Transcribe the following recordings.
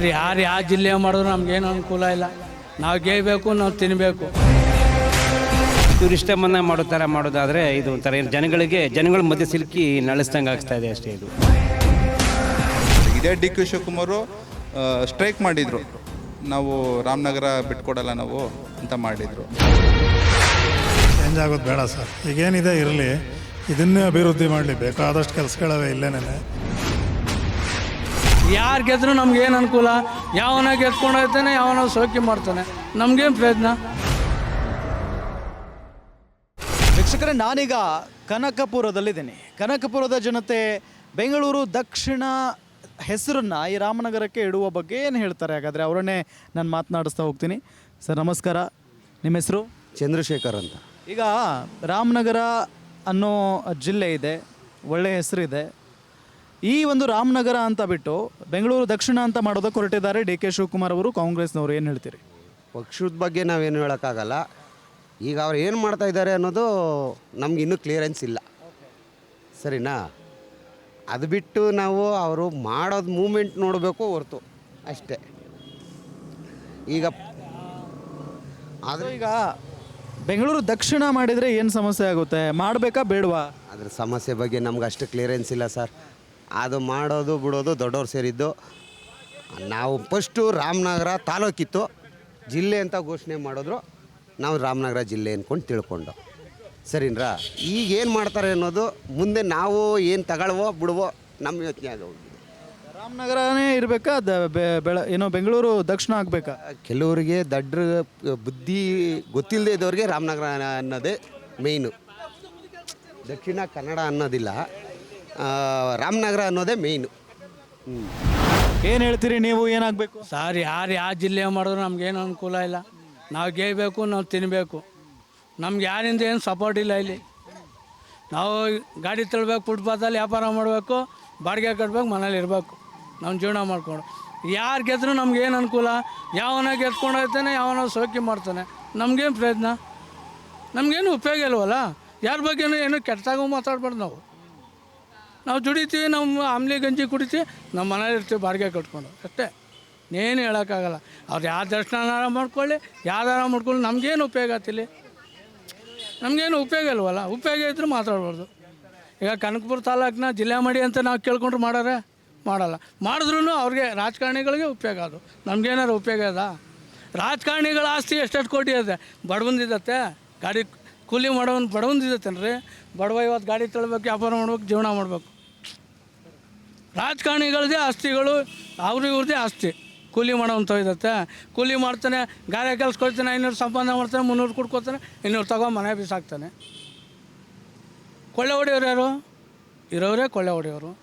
Sir ಯಾರು ಯಾವ ಜಿಲ್ಲೆ ಮಾಡಿದ್ರು ನಮ್ಗೇನು ಅನುಕೂಲ ಇಲ್ಲ. ನಾವು ಗೇಯ್ಬೇಕು ನಾವು ತಿನ್ನಬೇಕು ಟೂರಿಸ್ಟ್ ಮನ್ನ ಮಾಡೋ ಥರ ಮಾಡೋದಾದರೆ ಇದು ಒಂಥರ ಏನು ಜನಗಳಿಗೆ ಜನಗಳ ಮಧ್ಯೆ ಸಿಲುಕಿ ನಳಿಸ್ದಂಗೆ ಆಗ್ತಾ ಇದೆ ಅಷ್ಟೇ ಇದು. ಇದೇ ಡಿ ಕೆ ಶಿವಕುಮಾರು ಸ್ಟ್ರೈಕ್ ಮಾಡಿದರು. ನಾವು ರಾಮನಗರ ಬಿಟ್ಕೊಡಲ್ಲ ನಾವು ಅಂತ ಮಾಡಿದರು. ಚೇಂಜ್ ಆಗೋದು ಬೇಡ ಸರ್. ಈಗೇನಿದೆ ಇರಲಿ ಇದನ್ನೇ ಅಭಿವೃದ್ಧಿ ಮಾಡಲಿ ಬೇಕಾದಷ್ಟು ಕೆಲಸಗಳವೆ ಇಲ್ಲೇನೆ. ಯಾರು ಗೆದ್ರು ನಮ್ಗೇನು ಅನುಕೂಲ? ಯಾವನ ಗೆದ್ಕೊಂಡು ಹೋಗ್ತಾನೆ ಯಾವನ ಸೋಕಿ ಮಾಡ್ತಾನೆ. ನಮ್ಗೇನು ಪ್ರಯತ್ನ ವೀಕ್ಷಕರೇ ನಾನೀಗ ಕನಕಪುರದಲ್ಲಿದ್ದೀನಿ. ಕನಕಪುರದ ಜನತೆ ಬೆಂಗಳೂರು ದಕ್ಷಿಣ ಹೆಸರನ್ನು ಈ ರಾಮನಗರಕ್ಕೆ ಇಡುವ ಬಗ್ಗೆ ಏನು ಹೇಳ್ತಾರೆ? ಹಾಗಾದರೆ ಅವರನ್ನೇ ನಾನು ಮಾತನಾಡಿಸ್ತಾ ಹೋಗ್ತೀನಿ. ಸರ್ ನಮಸ್ಕಾರ. ನಿಮ್ಮ ಹೆಸರು? ಚಂದ್ರಶೇಖರ್ ಅಂತ. ಈಗ ರಾಮನಗರ ಅನ್ನೋ ಜಿಲ್ಲೆ ಇದೆ ಒಳ್ಳೆಯ ಹೆಸರಿದೆ ಈ ಒಂದು ರಾಮನಗರ ಅಂತ ಬಿಟ್ಟು ಬೆಂಗಳೂರು ದಕ್ಷಿಣ ಅಂತ ಮಾಡೋದಕ್ಕೆ ಹೊರಟಿದ್ದಾರೆ ಡಿ ಕೆ ಶಿವಕುಮಾರ್ ಅವರು ಕಾಂಗ್ರೆಸ್ನವರು. ಏನು ಹೇಳ್ತೀರಿ? ಪಕ್ಷದ ಬಗ್ಗೆ ನಾವೇನು ಹೇಳೋಕ್ಕಾಗಲ್ಲ. ಈಗ ಅವ್ರು ಏನು ಮಾಡ್ತಾ ಇದ್ದಾರೆ ಅನ್ನೋದು ನಮ್ಗೆ ಇನ್ನೂ ಕ್ಲಿಯರೆನ್ಸ್ ಇಲ್ಲ. ಸರಿನಾ? ಅದು ಬಿಟ್ಟು ನಾವು ಅವರು ಮಾಡೋದು ಮೂಮೆಂಟ್ ನೋಡಬೇಕು ಹೊರ್ತು ಅಷ್ಟೇ. ಈಗ ಆದರೆ ಈಗ ಬೆಂಗಳೂರು ದಕ್ಷಿಣ ಮಾಡಿದರೆ ಏನು ಸಮಸ್ಯೆ ಆಗುತ್ತೆ? ಮಾಡಬೇಕಾ ಬೇಡವಾ? ಅದ್ರ ಸಮಸ್ಯೆ ಬಗ್ಗೆ ನಮ್ಗೆ ಅಷ್ಟು ಕ್ಲಿಯರೆನ್ಸ್ ಇಲ್ಲ ಸರ್. ಅದು ಮಾಡೋದು ಬಿಡೋದು ದೊಡ್ಡವ್ರು ಸೇರಿದ್ದು. ನಾವು ಫಸ್ಟು ರಾಮನಗರ ತಾಲೂಕಿತ್ತು. ಜಿಲ್ಲೆ ಅಂತ ಘೋಷಣೆ ಮಾಡಿದ್ರು. ನಾವು ರಾಮನಗರ ಜಿಲ್ಲೆ ಅಂದ್ಕೊಂಡು ತಿಳ್ಕೊಂಡು. ಸರಿನ್ರಾ? ಈಗ ಏನು ಮಾಡ್ತಾರೆ ಅನ್ನೋದು ಮುಂದೆ ನಾವು ಏನು ತಗೊಳ್ವೋ ಬಿಡುವೋ ನಮ್ಮ ಯೋಚನೆ ಆಗೋದು ರಾಮನಗರನೇ ಇರಬೇಕಾ? ದ ಬೆ- ಬೆಳ ಏನೋ ಬೆಂಗಳೂರು ದಕ್ಷಿಣ ಆಗಬೇಕಾ? ಕೆಲವರಿಗೆ ದಡ್ರ ಬುದ್ಧಿ ಗೊತ್ತಿಲ್ಲದೆ ಇದ್ದವ್ರಿಗೆ ರಾಮನಗರ ಅನ್ನೋದೇ ಮೇಯ್ನು ದಕ್ಷಿಣ ಕನ್ನಡ ಅನ್ನೋದಿಲ್ಲ. ರಾಮನಗರ ಅನ್ನೋದೇ ಮೇಯ್ನು ಹ್ಞೂ ಏನು ಹೇಳ್ತೀರಿ ನೀವು ಏನಾಗಬೇಕು? ಸರ್ ಯಾರು ಯಾವ ಜಿಲ್ಲೆ ಮಾಡಿದ್ರು ನಮ್ಗೇನು ಅನುಕೂಲ ಇಲ್ಲ. ನಾವು ಗೇಯಬೇಕು ನಾವು ತಿನ್ನಬೇಕು ನಮ್ಗೆ ಯಾರಿಂದ ಏನು ಸಪೋರ್ಟ್ ಇಲ್ಲ ಇಲ್ಲಿ. ನಾವು ಗಾಡಿ ತಳ್ಬೇಕು ಫುಟ್ಪಾತಲ್ಲಿ ವ್ಯಾಪಾರ ಮಾಡಬೇಕು ಬಾಡಿಗೆ ಕಟ್ಟಬೇಕು ಮನೇಲಿ ಇರಬೇಕು. ನಮ್ಮ ಜೀವನ ಮಾಡ್ಕೊಂಡು. ಯಾರು ಗೆದ್ರು ನಮ್ಗೇನು ಅನುಕೂಲ? ಯಾವನ ಗೆದ್ಕೊಂಡು ಹೋಗ್ತಾನೆ ಯಾವನ ಸೋಕಿ ಮಾಡ್ತಾನೆ. ನಮಗೇನು ಪ್ರಯತ್ನ? ನಮಗೇನು ಉಪಯೋಗ ಇಲ್ವಲ್ಲ? ಯಾರ ಬಗ್ಗೆ ಏನು ಕೆಟ್ಟದಾಗೂ ಮಾತಾಡ್ಬಾರ್ದು ನಾವು. ನಾವು ದುಡಿತೀವಿ ನಮ್ಮ ಆಮ್ಲಿ ಗಂಜಿ ಕುಡಿತೀವಿ, ನಮ್ಮ ಮನೇಲಿ ಇರ್ತೀವಿ, ಬಾಡಿಗೆ ಕಟ್ಕೊಂಡು. ಅಷ್ಟೇ. ಏನು ಹೇಳೋಕ್ಕಾಗಲ್ಲ. ಅವ್ರು ಯಾವ ದರ್ಶನ ಮಾಡ್ಕೊಳ್ಳಿ ಯಾವ್ದಾರ ಮಾಡ್ಕೊಳ್ಳಿ, ನಮಗೇನು ಉಪಯೋಗ ಆತಿಲ್ಲಿ? ನಮಗೇನು ಉಪಯೋಗ ಇಲ್ವಲ್ಲ? ಉಪಯೋಗ ಇದ್ರೂ ಮಾತಾಡ್ಬಾರ್ದು. ಈಗ ಕನಕಪುರ ತಾಲೂಕಿನ ಜಿಲ್ಲೆ ಮಾಡಿ ಅಂತ ನಾವು ಕೇಳ್ಕೊಂಡ್ರೆ ಮಾಡೋರೆ? ಮಾಡಲ್ಲ. ಮಾಡಿದ್ರೂ ಅವ್ರಿಗೆ ರಾಜಕಾರಣಿಗಳಿಗೆ ಉಪಯೋಗ ಅದು. ನಮಗೇನಾರು ಉಪಯೋಗ ಅದ ರಾಜಕಾರಣಿಗಳ ಆಸ್ತಿ ಎಷ್ಟೆಷ್ಟು ಕೋಟಿ ಇದೆ? ಬಡವಂದಿದತ್ತೆ ಗಾಡಿ ಕೂಲಿ ಮಾಡೋನ್ ಬಡವಂದಿದತ್ತೇನ್ರಿ ಬಡವ ಇವತ್ತು ಗಾಡಿ ತಳ್ಬೇಕು ವ್ಯಾಪಾರ ಮಾಡ್ಬೇಕು, ಜೀವನ ಮಾಡಬೇಕು. ರಾಜಕಾರಣಿಗಳದೇ ಆಸ್ತಿಗಳು ಅವ್ರು ಇವ್ರದ್ದೇ ಆಸ್ತಿ. ಕೂಲಿ ಮಾಡೋವಂಥ ಇದತ್ತೆ ಕೂಲಿ ಮಾಡ್ತಾನೆ, ಗಾರೆ ಕೆಲ್ಸಕ್ಕೆ ಕೊಡ್ತಾನೆ ಐನೂರು ಸಂಪಾದನೆ ಮಾಡ್ತಾನೆ, ಮುನ್ನೂರು ಕುಡ್ಕೋತಾನೆ, ಇನ್ನೂರು ತಗೋ ಮನೆ ಬಿಸಾಕ್ತಾನೆ. ಕೊಳ್ಳೆ ಹೊಡೆಯೋರು ಯಾರು? ಇರೋರೇ ಕೊಳ್ಳೆ ಹೊಡೆಯೋರು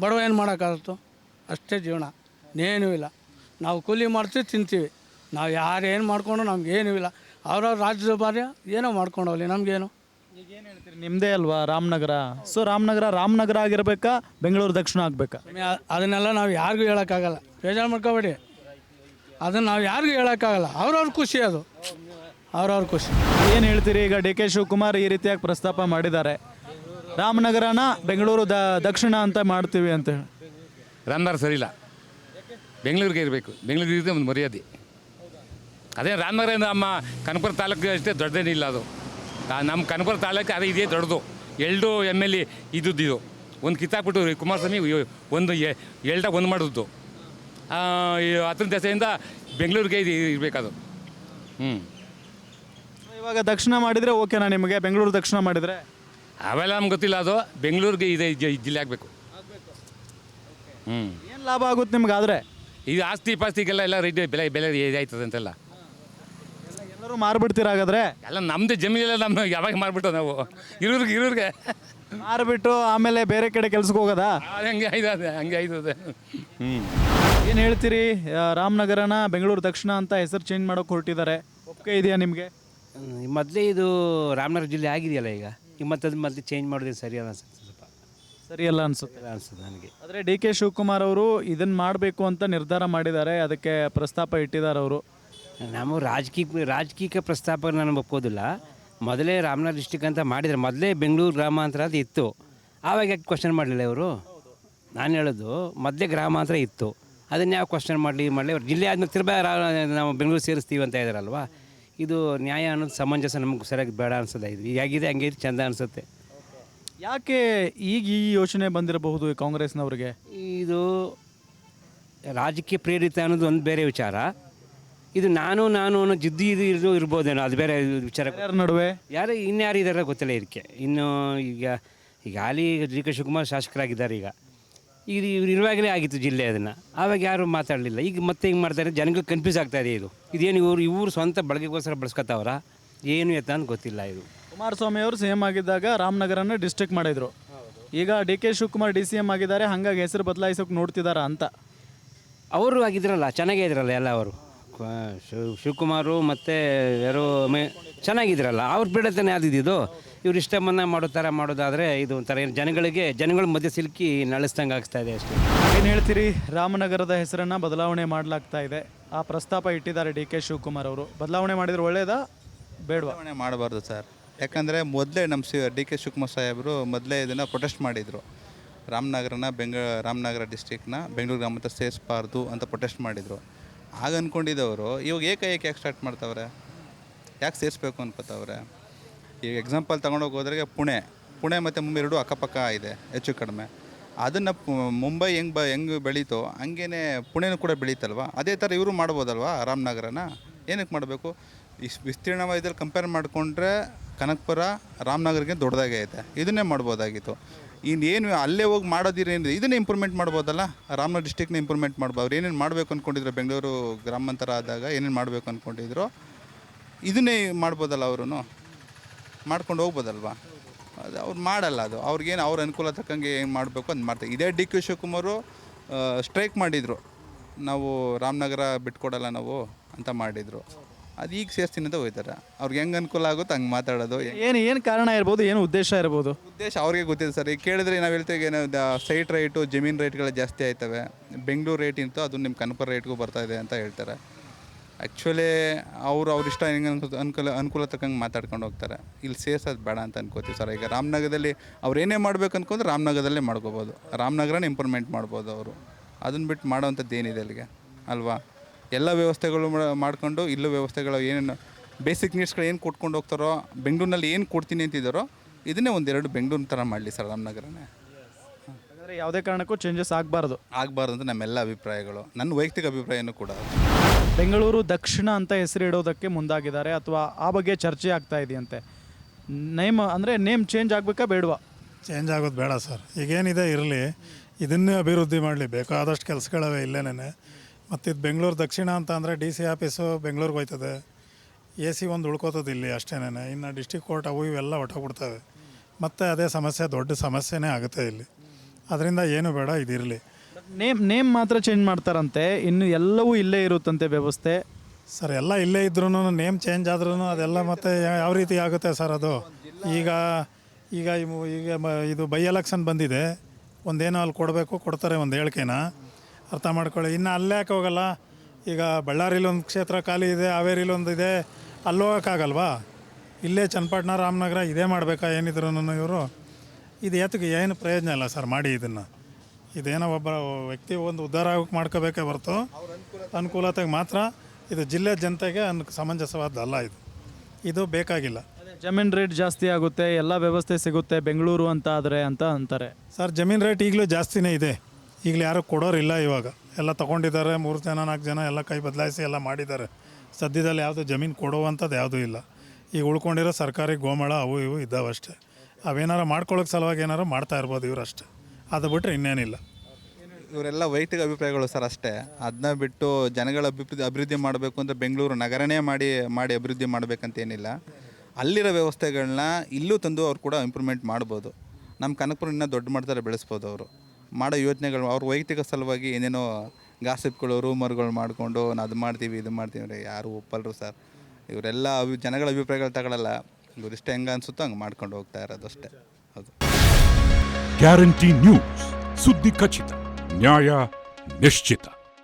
ಬಡವ ಏನು ಮಾಡೋಕ್ಕಾಗತ್ತು? ಅಷ್ಟೇ ಜೀವನ. ಏನೂ ಇಲ್ಲ. ನಾವು ಕೂಲಿ ಮಾಡ್ತೀವಿ, ತಿಂತೀವಿ. ನಾವು ಯಾರು ಏನು ಮಾಡ್ಕೊಂಡು ನಮಗೇನೂ ಇಲ್ಲ. ಅವ್ರವ್ರ ರಾಜ್ಯದ ಭಾರ್ಯ ಏನೋ ಮಾಡ್ಕೊಂಡು ಹೋಗಲಿ ನಮಗೇನು? ಈಗ ಏನು ಹೇಳ್ತೀರಿ? ನಿಮ್ಮದೇ ಅಲ್ವಾ ರಾಮನಗರ? ಸೊ ರಾಮನಗರ ರಾಮನಗರ ಆಗಿರ್ಬೇಕಾ ಬೆಂಗಳೂರು ದಕ್ಷಿಣ ಆಗಬೇಕಾ? ಅದನ್ನೆಲ್ಲ ನಾವು ಯಾರಿಗೂ ಹೇಳೋಕ್ಕಾಗಲ್ಲ. ಬೇಜಾರು ಮಾಡ್ಕೋಬೇಡಿ. ಅದನ್ನು ನಾವು ಯಾರಿಗೂ ಹೇಳೋಕ್ಕಾಗಲ್ಲ. ಅವ್ರವ್ರ ಖುಷಿ ಅದು. ಅವ್ರವ್ರ ಖುಷಿ. ಏನು ಹೇಳ್ತೀರಿ? ಈಗ ಡಿ ಕೆ ಶಿವಕುಮಾರ್ ಈ ರೀತಿಯಾಗಿ ಪ್ರಸ್ತಾಪ ಮಾಡಿದ್ದಾರೆ. ರಾಮನಗರನ ಬೆಂಗಳೂರು ದ ದಕ್ಷಿಣ ಅಂತ ಮಾಡ್ತೀವಿ ಅಂತ ಹೇಳಿ. ರಾಮನಗರ ಸರಿ ಇಲ್ಲ. ಬೆಂಗಳೂರಿಗೆ ಇರಬೇಕು. ಬೆಂಗಳೂರಿಗೆ ಒಂದು ಮರ್ಯಾದೆ. ಅದೇ ರಾಮನಗರ ಅಮ್ಮ ನಮ್ಮ ಕನಕಪುರ ತಾಲೂಕು ಅಷ್ಟೇ ದೊಡ್ಡದೇನಿಲ್ಲ ಅದು. ನಮ್ಮ ಕನಕಪುರ ತಾಲೂಕು ಅದೇ ಇದೇ ದೊಡ್ಡದು. ಎಲ್ಡು ಎಂ ಎಲ್ ಎ ಇದ್ದಿದ್ದು ಒಂದು ಕಿತ್ತಾಕ್ಬಿಟ್ಟು ಕುಮಾರಸ್ವಾಮಿ ಒಂದು ಎಲ್ಡ ಒಂದು ಮಾಡಿದ್ದು. ಹತ್ತನೇ ದಸೆಯಿಂದ ಬೆಂಗಳೂರಿಗೆ ಇದು ಇರಬೇಕದು. ಹ್ಞೂ ಇವಾಗ ದಕ್ಷಿಣ ಮಾಡಿದರೆ ಓಕೆನಾ ನಿಮಗೆ? ಬೆಂಗಳೂರು ದಕ್ಷಿಣ ಮಾಡಿದರೆ? ಅವೆಲ್ಲ ನಮ್ಗೆ ಗೊತ್ತಿಲ್ಲ ಅದು. ಬೆಂಗಳೂರಿಗೆ ಇದೆ ಜಿಲ್ಲೆ ಆಗಬೇಕು. ಹ್ಞೂ ಏನು ಲಾಭ ಆಗುತ್ತೆ ನಿಮ್ಗೆ ಆದರೆ ಇದು ಆಸ್ತಿ ಪಾಸ್ತಿಗೆಲ್ಲ ಎಲ್ಲ ರೆಡಿ ಬೆಲೆ ಬೆಲೆ ಇದಾಯ್ತದೆ ಅಂತೆಲ್ಲ ಎಲ್ಲರೂ ಮಾರ್ಬಿಡ್ತೀರ ಹಾಗಾದ್ರೆ? ಎಲ್ಲ ನಮ್ಮದೇ ಜಮೀನೆಲ್ಲ ನಮ್ಮ ಯಾವಾಗ ಮಾರ್ಬಿಟ್ಟು ನಾವು? ಇರೋರ್ಗೆ ಇರೋರ್ಗೆ ಮಾರ್ಬಿಟ್ಟು ಆಮೇಲೆ ಬೇರೆ ಕಡೆ ಕೆಲ್ಸಕ್ಕೆ ಹೋಗೋದಾ? ಅದು ಹಂಗೆ ಆಯ್ತದೆ ಹಂಗೆ ಆಯ್ತದೆ ಹ್ಞೂ ಏನು ಹೇಳ್ತೀರಿ ಆ, ರಾಮನಗರನ ಬೆಂಗಳೂರು ದಕ್ಷಿಣ ಅಂತ ಹೆಸರು ಚೇಂಜ್ ಮಾಡೋಕೆ ಹೊರಟಿದ್ದಾರೆ. ಒಪ್ಪಿಗೆ ಇದೆಯಾ ನಿಮಗೆ? ಮೊದಲೇ ಇದು ರಾಮನಗರ ಜಿಲ್ಲೆ ಆಗಿದೆಯಲ್ಲ ಈಗ. ಈಗ ಮತ್ತೆ ಅದು ಮತ್ತೆ ಚೇಂಜ್ ಮಾಡೋದು ಸರಿ ಅಲ್ಲ ಅನ್ಸುತ್ತೆ ಸ್ವಲ್ಪ. ಸರಿಯಲ್ಲ ಅನ್ಸುತ್ತೆ. ಅನ್ಸುತ್ತೆ ನನಗೆ. ಆದರೆ ಡಿ ಕೆ ಶಿವಕುಮಾರ್ ಅವರು ಇದನ್ನು ಮಾಡಬೇಕು ಅಂತ ನಿರ್ಧಾರ ಮಾಡಿದ್ದಾರೆ. ಅದಕ್ಕೆ ಪ್ರಸ್ತಾಪ ಇಟ್ಟಿದ್ದಾರೆ ಅವರು. ನಾವು ರಾಜಕೀಯ ರಾಜಕೀಯ ಪ್ರಸ್ತಾಪ ನಾನು ಒಪ್ಪೋದಿಲ್ಲ ಮೊದಲೇ ರಾಮನಗರ ಡಿಸ್ಟಿಕ್ ಅಂತ ಮಾಡಿದರೆ ಮೊದಲೇ ಬೆಂಗಳೂರು ಗ್ರಾಮಾಂತರ ಅದು ಇತ್ತು. ಆವಾಗ ಯಾಕೆ ಕ್ವಶನ್ ಮಾಡಲಿಲ್ಲ ಇವರು? ನಾನು ಹೇಳೋದು ಮೊದಲೇ ಗ್ರಾಮಾಂತರ ಇತ್ತು. ಅದನ್ನ ಯಾವ ಕ್ವಶನ್ ಮಾಡಲಿ ಮಾಡಲಿ ಅವ್ರು ಜಿಲ್ಲೆ ಆದಮೇಲೆ ತಿರ್ಬಾ ನಾವು ಬೆಂಗಳೂರು ಸೇರಿಸ್ತೀವಿ ಅಂತ ಇದ್ದಾರಲ್ವ ಇದು ನ್ಯಾಯ ಅನ್ನೋದು ಸಮಂಜಸ ನಮಗೆ ಸರಿಯಾಗಿ ಬೇಡ ಅನ್ಸೋದ ಇದು ಹೇಗಿದೆ ಹಂಗೆ ಇದು ಚಂದ ಅನಿಸುತ್ತೆ. ಯಾಕೆ ಈಗ ಈ ಯೋಚನೆ ಬಂದಿರಬಹುದು ಕಾಂಗ್ರೆಸ್ನವ್ರಿಗೆ? ಇದು ರಾಜಕೀಯ ಪ್ರೇರಿತ ಅನ್ನೋದು ಒಂದು ಬೇರೆ ವಿಚಾರ. ಇದು ನಾನು ನಾನು ಅನ್ನೋ ಜಿದ್ದು ಇದು ಇರ್ಬೋದೇನೋ ಅದು ಬೇರೆ ವಿಚಾರ. ಯಾರ ನಡುವೆ? ಯಾರು ಇನ್ಯಾರು ಇದ್ದಾರೆ ಗೊತ್ತಿಲ್ಲ ಇದಕ್ಕೆ. ಇನ್ನು ಈಗ ಈಗ ಹಾಲಿ ಡಿ ಕೆ ಶಿವಕುಮಾರ್ ಶಾಸಕರಾಗಿದ್ದಾರೆ ಈಗ. ಈಗ ಇವ್ರು ಇರುವಾಗಲೇ ಆಗಿತ್ತು ಜಿಲ್ಲೆ ಅದನ್ನು. ಆವಾಗ ಯಾರು ಮಾತಾಡಲಿಲ್ಲ. ಈಗ ಮತ್ತೆ ಹಿಂಗೆ ಮಾಡ್ತಾರೆ ಜನಗಳು ಕನ್ಫ್ಯೂಸ್ ಆಗ್ತಾ ಇದೆ ಇದು. ಇದೇನು ಇವರು ಇವರು ಸ್ವಂತ ಬಳಕೆಗೋಸ್ಕರ ಬಳಸ್ಕೊತಾವ್ರ? ಏನು ಎತ್ತ ಅಂತ ಗೊತ್ತಿಲ್ಲ ಇದು. ಕುಮಾರಸ್ವಾಮಿ ಅವರು ಸಿ ಎಂ ಆಗಿದ್ದಾಗ ರಾಮನಗರನ ಡಿಸ್ಟ್ರಿಕ್ಟ್ ಮಾಡಿದರು. ಈಗ D K Shivakumar D C M ಆಗಿದ್ದಾರೆ ಹಾಗಾಗಿ ಹೆಸರು ಬದಲಾಯಿಸೋಕೆ ನೋಡ್ತಿದ್ದಾರಾ ಅಂತ. ಅವರು ಆಗಿದ್ರಲ್ಲ ಚೆನ್ನಾಗೇ ಇದ್ರಲ್ಲ ಎಲ್ಲ ಅವರು. ಶಿವಕುಮಾರು ಮತ್ತು ಯಾರೋ ಮೇ ಚೆನ್ನಾಗಿದ್ರಲ್ಲ. ಅವ್ರ ಬಿಡತಾನೆ ಆದಿದ್ದು ಇವ್ರು ಇಷ್ಟ ಬಂದ ಮಾಡೋ ಥರ ಮಾಡೋದಾದರೆ ಇದು ಒಂಥರ ಏನು ಜನಗಳಿಗೆ ಜನಗಳ ಮಧ್ಯೆ ಸಿಲುಕಿ ನಳಿಸ್ದಂಗೆ ಆಗ್ತಾ ಇದೆ ಅಷ್ಟೇ. ಏನು ಹೇಳ್ತೀರಿ? ರಾಮನಗರದ ಹೆಸರನ್ನ ಬದಲಾವಣೆ ಮಾಡಲಾಗ್ತಾ ಇದೆ. ಆ ಪ್ರಸ್ತಾಪ ಇಟ್ಟಿದ್ದಾರೆ ಡಿ ಕೆ ಶಿವಕುಮಾರ್ ಅವರು. ಬದಲಾವಣೆ ಮಾಡಿದ್ರೆ ಒಳ್ಳೇದಾ? ಬೇಡವಾ? ಬದಲಾವಣೆ ಮಾಡಬಾರ್ದು ಸರ್. ಯಾಕಂದರೆ ಮೊದಲೇ ನಮ್ಮ ಸಿ ಡಿ ಕೆ ಶಿವಕುಮಾರ್ ಸಾಹೇಬರು ಮೊದಲೇ ಇದನ್ನು ಪ್ರೊಟೆಸ್ಟ್ ಮಾಡಿದರು. ರಾಮನಗರನ ಬೆಂಗ ರಾಮನಗರ ಡಿಸ್ಟಿಕ್ನ ಬೆಂಗಳೂರು ಗ್ರಾಮಾಂತರ ಸೇರಿಸಬಾರ್ದು ಅಂತ ಪ್ರೊಟೆಸ್ಟ್ ಮಾಡಿದರು. ಆಗ ಅಂದ್ಕೊಂಡಿದ್ದವರು ಇವಾಗ ಏಕಾಏಕಿ ಯಾಕೆ ಸ್ಟಾರ್ಟ್ ಮಾಡ್ತವ್ರೆ? ಯಾಕೆ ಸೇರಿಸ್ಬೇಕು ಅನ್ಕೋತಾವ್ರೆ? ಈಗ ಎಕ್ಸಾಂಪಲ್ ತೊಗೊಂಡೋಗಿ ಪುಣೆ. ಪುಣೆ ಮತ್ತು ಮುಂಬೈ ಎರಡು ಅಕ್ಕಪಕ್ಕ ಇದೆ, ಹೆಚ್ಚು ಕಡಿಮೆ. ಅದನ್ನು ಮುಂಬೈ ಹೆಂಗೆ ಬ, ಹೆಂಗೆ ಬೆಳೀತೋ ಹಂಗೇ ಪುಣೆನೂ ಕೂಡ ಬೆಳೀತಲ್ವ? ಅದೇ ಥರ ಇವರು ಮಾಡ್ಬೋದಲ್ವಾ ರಾಮನಗರನ? ಏನಕ್ಕೆ ಮಾಡಬೇಕು? ಇಸ್ ವಿಸ್ತೀರ್ಣವಾದಲ್ಲಿ ಕಂಪೇರ್ ಮಾಡಿಕೊಂಡ್ರೆ ಕನಕಪುರ ರಾಮನಗರಿಗೆ ದೊಡ್ಡದಾಗೇ ಐತೆ ಇದನ್ನೇ ಮಾಡ್ಬೋದಾಗಿತ್ತು. ಇನ್ನೇನು ಅಲ್ಲೇ ಹೋಗಿ ಮಾಡೋದಿರೇನಿದೆ ಇದನ್ನೇ ಇಂಪ್ರೂವ್ಮೆಂಟ್ ಮಾಡ್ಬೋದಲ್ಲ? ರಾಮನಗರ ಡಿಸ್ಟಿಕ್ನ ಇಂಪ್ರೂವ್ಮೆಂಟ್ ಮಾಡ್ಬೋದು ಅವ್ರು ಏನೇನು ಮಾಡಬೇಕು ಅಂದ್ಕೊಂಡಿದ್ರು ಬೆಂಗಳೂರು ಗ್ರಾಮಾಂತರ ಆದಾಗ ಏನೇನು ಮಾಡಬೇಕು ಅಂದ್ಕೊಂಡಿದ್ರು ಇದನ್ನೇ ಮಾಡ್ಬೋದಲ್ಲ ಅವರು ಮಾಡ್ಕೊಂಡು ಹೋಗ್ಬೋದಲ್ವಾ? ಅದು ಅವ್ರು ಮಾಡಲ್ಲ ಅದು. ಅವ್ರಿಗೇನು ಅವ್ರ ಅನುಕೂಲ ತಕ್ಕಂಗೆ ಏನು ಮಾಡಬೇಕು ಅಂತ ಮಾಡ್ತಾರೆ. ಇದೇ ಡಿ ಕೆ ಶಿವಕುಮಾರು ಸ್ಟ್ರೈಕ್ ಮಾಡಿದರು. ನಾವು ರಾಮನಗರ ಬಿಟ್ಕೊಡಲ್ಲ ನಾವು ಅಂತ ಮಾಡಿದರು. ಅದು ಈಗ ಸೇರ್ತೀನಿ ಅಂತ ಹೋಗ್ತಾರೆ ಅವ್ರಿಗೆ ಹೆಂಗೆ ಅನುಕೂಲ ಆಗುತ್ತೋ ಹಂಗೆ ಮಾತಾಡೋದು. ಏನು ಏನು ಕಾರಣ ಇರ್ಬೋದು ಏನು ಉದ್ದೇಶ ಇರ್ಬೋದು? ಉದ್ದೇಶ ಅವ್ರಿಗೆ ಗೊತ್ತಿದೆ ಸರ್. ಈಗ ಕೇಳಿದ್ರೆ ನಾವು ಹೇಳ್ತೇವೆ ಏನೋ ಸೈಟ್ ರೇಟು ಜಮೀನು ರೇಟ್ಗಳು ಜಾಸ್ತಿ ಆಯ್ತವೆ. ಬೆಂಗಳೂರು ರೇಟ್ ಇಂತೂ ಅದು ನಿಮ್ಮ ಕನಪರ್ ರೇಟ್ಗೂ ಬರ್ತಾ ಇದೆ ಅಂತ ಹೇಳ್ತಾರೆ. ಆ್ಯಕ್ಚುಲಿ ಅವರು ಅವ್ರ ಇಷ್ಟ ಹೆಂಗೆ ಅನ್ಕೋ ಅನುಕೂಲ ಅನುಕೂಲ ತಕ್ಕಂಗೆ ಮಾತಾಡ್ಕೊಂಡು ಹೋಗ್ತಾರೆ. ಇಲ್ಲಿ ಸೇರ್ಸೋದು ಬೇಡ ಅಂತ ಅನ್ಕೋತೀವಿ ಸರ್. ಈಗ ರಾಮನಗರದಲ್ಲಿ ಅವ್ರು ಏನೇ ಮಾಡ್ಬೇಕು ಅನ್ಕೊಂಡ್ರೆ ರಾಮನಗರದಲ್ಲೇ ಮಾಡ್ಕೋಬೋದು. ರಾಮನಗರನ ಇಂಪ್ರೂವ್ಮೆಂಟ್ ಮಾಡ್ಬೋದು ಅವರು. ಅದನ್ನ ಬಿಟ್ಟು ಮಾಡೋವಂಥದ್ದು ಏನಿದೆ ಅಲ್ಲಿಗೆ? ಅಲ್ವಾ? ಎಲ್ಲ ವ್ಯವಸ್ಥೆಗಳು ಮಾಡಿಕೊಂಡು ಮಾಡ್ಕೊಂಡು ಇಲ್ಲೂ ವ್ಯವಸ್ಥೆಗಳು ಏನೇನು ಬೇಸಿಕ್ ನೀಡ್ಸ್ಗಳು ಏನು ಕೊಟ್ಕೊಂಡು ಹೋಗ್ತಾರೋ ಬೆಂಗಳೂರಿನಲ್ಲಿ ಏನು ಕೊಡ್ತೀನಿ ಅಂತಿದ್ದಾರೋ ಇದನ್ನೇ ಒಂದೆರಡು ಬೆಂಗಳೂರು ಥರ ಮಾಡಲಿ ಸರ್ ರಾಮನಗರನೇ ಹಾಗಾದರೆ ಯಾವುದೇ ಕಾರಣಕ್ಕೂ ಚೇಂಜಸ್ ಆಗಬಾರ್ದು. ಆಗಬಾರ್ದು ಅಂತ ನಮ್ಮೆಲ್ಲ ಅಭಿಪ್ರಾಯಗಳು. ನನ್ನ ವೈಯಕ್ತಿಕ ಅಭಿಪ್ರಾಯನೂ ಕೂಡ ಬೆಂಗಳೂರು ದಕ್ಷಿಣ ಅಂತ ಹೆಸರಿಡೋದಕ್ಕೆ ಮುಂದಾಗಿದ್ದಾರೆ ಅಥವಾ ಆ ಬಗ್ಗೆ ಚರ್ಚೆ ಆಗ್ತಾ ಇದೆಯಂತೆ? ನೇಮ್ ಅಂದರೆ ನೇಮ್ ಚೇಂಜ್ ಆಗಬೇಕಾ ಬೇಡವಾ? ಚೇಂಜ್ ಆಗೋದು ಬೇಡ ಸರ್. ಈಗೇನಿದೆ ಇರಲಿ ಇದನ್ನೇ ಅಭಿವೃದ್ಧಿ ಮಾಡಲಿ. ಬೇಕಾದಷ್ಟು ಕೆಲಸಗಳವೆ ಇಲ್ಲೇನೆ ಮತ್ತು ಇದು ಬೆಂಗಳೂರು ದಕ್ಷಿಣ ಅಂತ ಅಂದರೆ ಡಿ ಸಿ ಆಫೀಸು ಬೆಂಗಳೂರಿಗೆ ಹೋಯ್ತದೆ. ಎ ಸಿ ಒಂದು ಉಳ್ಕೋತದೆ ಇಲ್ಲಿ ಅಷ್ಟೇನೇ ಇನ್ನು ಡಿಸ್ಟಿಕ್ ಕೋರ್ಟ್ ಅವು ಇವೆಲ್ಲ ಹೊಟ್ಟೋಗ್ಬಿಡ್ತವೆ ಮತ್ತು ಅದೇ ಸಮಸ್ಯೆ ದೊಡ್ಡ ಸಮಸ್ಯೆನೇ ಆಗುತ್ತೆ ಇಲ್ಲಿ. ಅದರಿಂದ ಏನು ಬೇಡ ಇದಿರಲಿ. ನೇಮ್ ನೇಮ್ ಮಾತ್ರ ಚೇಂಜ್ ಮಾಡ್ತಾರಂತೆ. ಇನ್ನು ಎಲ್ಲವೂ ಇಲ್ಲೇ ಇರುತ್ತಂತೆ ವ್ಯವಸ್ಥೆ? ಸರ್ ಎಲ್ಲ ಇಲ್ಲೇ ಇದ್ರೂ ನೇಮ್ ಚೇಂಜ್ ಆದ್ರೂ ಅದೆಲ್ಲ ಮತ್ತೆ ಯಾವ ರೀತಿ ಆಗುತ್ತೆ ಸರ್ ಅದು? ಈಗ ಈಗ ಇವು- ಈಗ ಮ- ಇದು ಬೈ ಎಲೆಕ್ಷನ್ ಬಂದಿದೆ. ಒಂದೇನೋ ಅಲ್ಲಿ ಕೊಡಬೇಕು ಕೊಡ್ತಾರೆ ಒಂದು ಹೇಳಿಕೆನ. ಅರ್ಥ ಮಾಡ್ಕೊಳ್ಳಿ. ಇನ್ನು ಅಲ್ಲೇ ಯಾಕೆ ಹೋಗಲ್ಲ? ಈಗ ಬಳ್ಳಾರಿಲಿ ಒಂದು ಕ್ಷೇತ್ರ ಖಾಲಿ ಇದೆ ಹಾವೇರಿಲಿ ಒಂದು ಇದೆ ಅಲ್ಲಿ ಹೋಗೋಕ್ಕಾಗಲ್ವಾ? ಇಲ್ಲೇ ಚನ್ನಪಟ್ಟಣ ರಾಮನಗರ ಇದೇ ಮಾಡಬೇಕಾ ಏನಿದ್ರು ಇವರು? ಇದು ಏತಕ್ಕೆ ಏನು ಪ್ರಯೋಜನ ಇಲ್ಲ ಸರ್ ಮಾಡಿ ಇದನ್ನು. ಇದೇನೋ ಒಬ್ಬ ವ್ಯಕ್ತಿ ಒಂದು ಉದ್ಧಾರ ಆಗೋಕೆ ಮಾಡ್ಕೋಬೇಕೇ ಹೊರತು. ಅನುಕೂಲತೆಗೆ ಮಾತ್ರ ಇದು ಜಿಲ್ಲೆ ಜನತೆಗೆ ಅನ್ ಸಮಂಜಸವಾದಲ್ಲ ಇದು. ಇದು ಬೇಕಾಗಿಲ್ಲ. ಜಮೀನ್ ರೇಟ್ ಜಾಸ್ತಿ ಆಗುತ್ತೆ ಎಲ್ಲ ವ್ಯವಸ್ಥೆ ಸಿಗುತ್ತೆ ಬೆಂಗಳೂರು ಅಂತ ಆದರೆ ಅಂತ ಅಂತಾರೆ. ಸರ್ ಜಮೀನು ರೇಟ್ ಈಗಲೂ ಜಾಸ್ತಿನೇ ಇದೆ. ಈಗಲೂ ಯಾರು ಕೊಡೋರಿಲ್ಲ ಇವಾಗ. ಎಲ್ಲ ತೊಗೊಂಡಿದ್ದಾರೆ, ಮೂರು ಜನ, ನಾಲ್ಕು ಜನ ಎಲ್ಲ ಕೈ ಬದಲಾಯಿಸಿ ಎಲ್ಲ ಮಾಡಿದ್ದಾರೆ. ಸದ್ಯದಲ್ಲಿ ಯಾವುದು ಜಮೀನು ಕೊಡುವಂಥದ್ದು ಯಾವುದೂ ಇಲ್ಲ. ಈಗ ಉಳ್ಕೊಂಡಿರೋ ಸರ್ಕಾರಿ ಗೋಮಳ ಅವು ಇವು ಇದ್ದಾವೆ ಅಷ್ಟೇ. ಅವೇನಾರ ಮಾಡ್ಕೊಳ್ಳೋಕೆ ಸಲುವಾಗಿ ಏನಾರು ಮಾಡ್ತಾ ಇರ್ಬೋದು ಇವ್ರು ಅಷ್ಟೇ. ಅದು ಬಿಟ್ಟರೆ ಇನ್ನೇನಿಲ್ಲ. ಇವರೆಲ್ಲ ವೈಯಕ್ತಿಕ ಅಭಿಪ್ರಾಯಗಳು ಸರ್ ಅಷ್ಟೇ. ಅದನ್ನ ಬಿಟ್ಟು ಜನಗಳ ಅಭಿವೃದ್ಧಿ ಅಭಿವೃದ್ಧಿ ಮಾಡಬೇಕು ಅಂತ ಬೆಂಗಳೂರು ನಗರನೇ ಮಾಡಿ ಮಾಡಿ ಅಭಿವೃದ್ಧಿ ಮಾಡಬೇಕಂತ ಏನಿಲ್ಲ. ಅಲ್ಲಿರೋ ವ್ಯವಸ್ಥೆಗಳನ್ನ ಇಲ್ಲೂ ತಂದು ಅವ್ರು ಕೂಡ ಇಂಪ್ರೂವ್ಮೆಂಟ್ ಮಾಡ್ಬೋದು. ನಮ್ಮ ಕನಕಪುರ ಇನ್ನೂ ದೊಡ್ಡ ಮಟ್ಟದಲ್ಲಿ ಬೆಳೆಸ್ಬೋದು ಅವರು. ಮಾಡೋ ಯೋಚನೆಗಳು ಅವ್ರ ವೈಯಕ್ತಿಕ ಸಲುವಾಗಿ ಏನೇನೋ ಗಾಸಿಪ್ಗಳು, ರೂಮರ್ಗಳು ಮಾಡಿಕೊಂಡು ನಾನು ಅದು ಮಾಡ್ತೀವಿ, ಇದು ಮಾಡ್ತೀವಿ ಅಂದರೆ ಯಾರು ಒಪ್ಪಲ್ರು ಸರ್. ಇವರೆಲ್ಲ ಅಭಿ, ಜನಗಳ ಅಭಿಪ್ರಾಯಗಳು ತಗೊಳ್ಳಲ್ಲ ಇವ್ರು ಇಷ್ಟ ಹೆಂಗೆ ಅನಿಸುತ್ತೋ ಹಂಗೆ ಮಾಡ್ಕೊಂಡು ಹೋಗ್ತಾ ಇರೋದು ಅಷ್ಟೇ. ಹೌದು. Guarantee news. ಸುದ್ದಿ ಖಚಿತ. ನ್ಯಾಯ ನಿಶ್ಚಿತ.